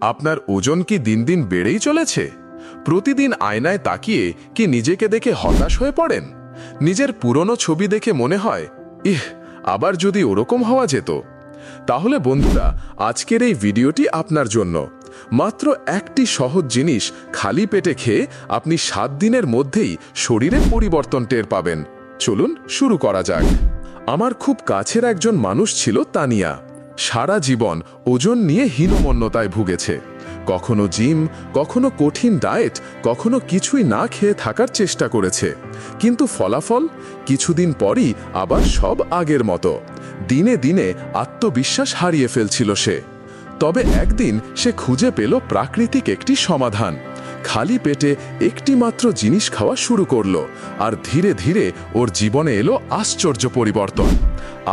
আপনার ওজন কি দিন দিন বেড়েই চলেছে? প্রতিদিন আয়নায় তাকিয়ে কি নিজেকে দেখে হতাশ হয়ে পড়েন? নিজের পুরনো ছবি দেখে মনে হয়, ইহ, আবার যদি ওরকম হওয়া যেত। তাহলে বন্ধুরা, আজকের এই ভিডিওটি আপনার জন্য। মাত্র একটি সহজ জিনিস খালি পেটে খেয়ে আপনি সাত দিনের মধ্যেই শরীরে পরিবর্তন টের পাবেন। চলুন শুরু করা যাক। আমার খুব কাছের একজন মানুষ ছিল তানিয়া। সারা জীবন ওজন নিয়ে হীনমন্যতায় ভুগেছে। কখনো জিম, কখনো কঠিন ডায়েট, কখনো কিছুই না খেয়ে থাকার চেষ্টা করেছে। কিন্তু ফলাফল? কিছুদিন পরই আবার সব আগের মতো। দিনে দিনে আত্মবিশ্বাস হারিয়ে ফেলছিল সে। তবে একদিন সে খুঁজে পেল প্রাকৃতিক একটি সমাধান। খালি পেটে একটি মাত্র জিনিস খাওয়া শুরু করল, আর ধীরে ধীরে ওর জীবনে এলো আশ্চর্য পরিবর্তন।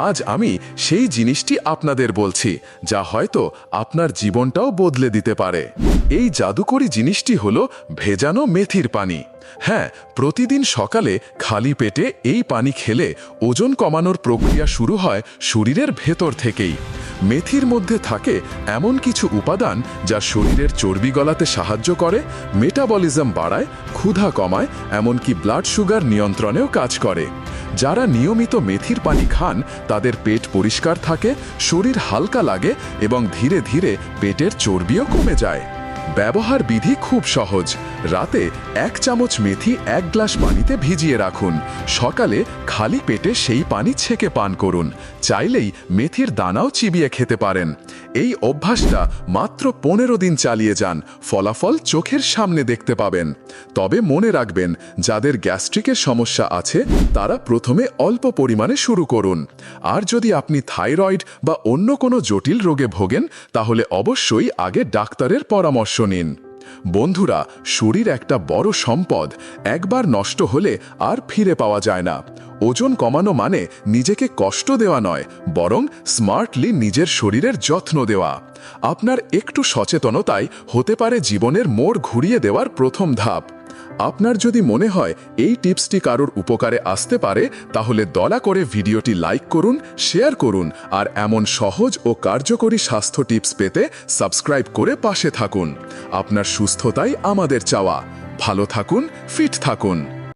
আজ আমি সেই জিনিসটি আপনাদের বলছি, যা হয়তো আপনার জীবনটাও বদলে দিতে পারে। এই জাদুকরি জিনিসটি হলো ভেজানো মেথির পানি। হ্যাঁ প্রতিদিন সকালে খালি পেটে এই পানি খেলে ওজন কমানোর প্রক্রিয়া শুরু হয় শরীরের ভেতর থেকেই। মেথির মধ্যে থাকে এমন কিছু উপাদান যা শরীরের চর্বি গলাতে সাহায্য করে মেটাবলিজম বাড়ায়, ক্ষুধা কমায়, এমনকি ব্লাড সুগার নিয়ন্ত্রণেও কাজ করে। যারা নিয়মিত মেথির পানি খান, তাদের পেট পরিষ্কার থাকে, শরীর হালকা লাগে এবং ধীরে ধীরে পেটের চর্বিও কমে যায়। ব্যবহার বিধি খুব সহজ। রাতে এক চামচ মেথি এক গ্লাস পানিতে ভিজিয়ে রাখুন। সকালে খালি পেটে সেই পানি ছেঁকে পান করুন। চাইলেই মেথির দানাও চিবিয়ে খেতে পারেন। এই অভ্যাসটা মাত্র পনেরো দিন চালিয়ে যান। ফলাফল চোখের সামনে দেখতে পাবেন। তবে মনে রাখবেন, যাদের গ্যাস্ট্রিকের সমস্যা আছে, তারা প্রথমে অল্প পরিমাণে শুরু করুন। আর যদি আপনি থাইরয়েড বা অন্য কোনো জটিল রোগে ভোগেন, তাহলে অবশ্যই আগে ডাক্তারের পরামর্শ নিন। বন্ধুরা, শরীর একটা বড় সম্পদ। একবার নষ্ট হলে আর ফিরে পাওয়া যায় না। ওজন কমানো মানে নিজেকে কষ্ট দেওয়া নয়, বরং স্মার্টলি নিজের শরীরের যত্ন দেওয়া। আপনার একটু সচেতনতাই হতে পারে জীবনের মোড় ঘুরিয়ে দেওয়ার প্রথম ধাপ। আপনার যদি মনে হয় এই টিপসটি কারোর উপকারে আসতে পারে, তাহলে দলা করে ভিডিওটি লাইক করুন, শেয়ার করুন, আর এমন সহজ ও কার্যকরী স্বাস্থ্য টিপস পেতে সাবস্ক্রাইব করে পাশে থাকুন। আপনার সুস্থতাই আমাদের চাওয়া। ভালো থাকুন, ফিট থাকুন।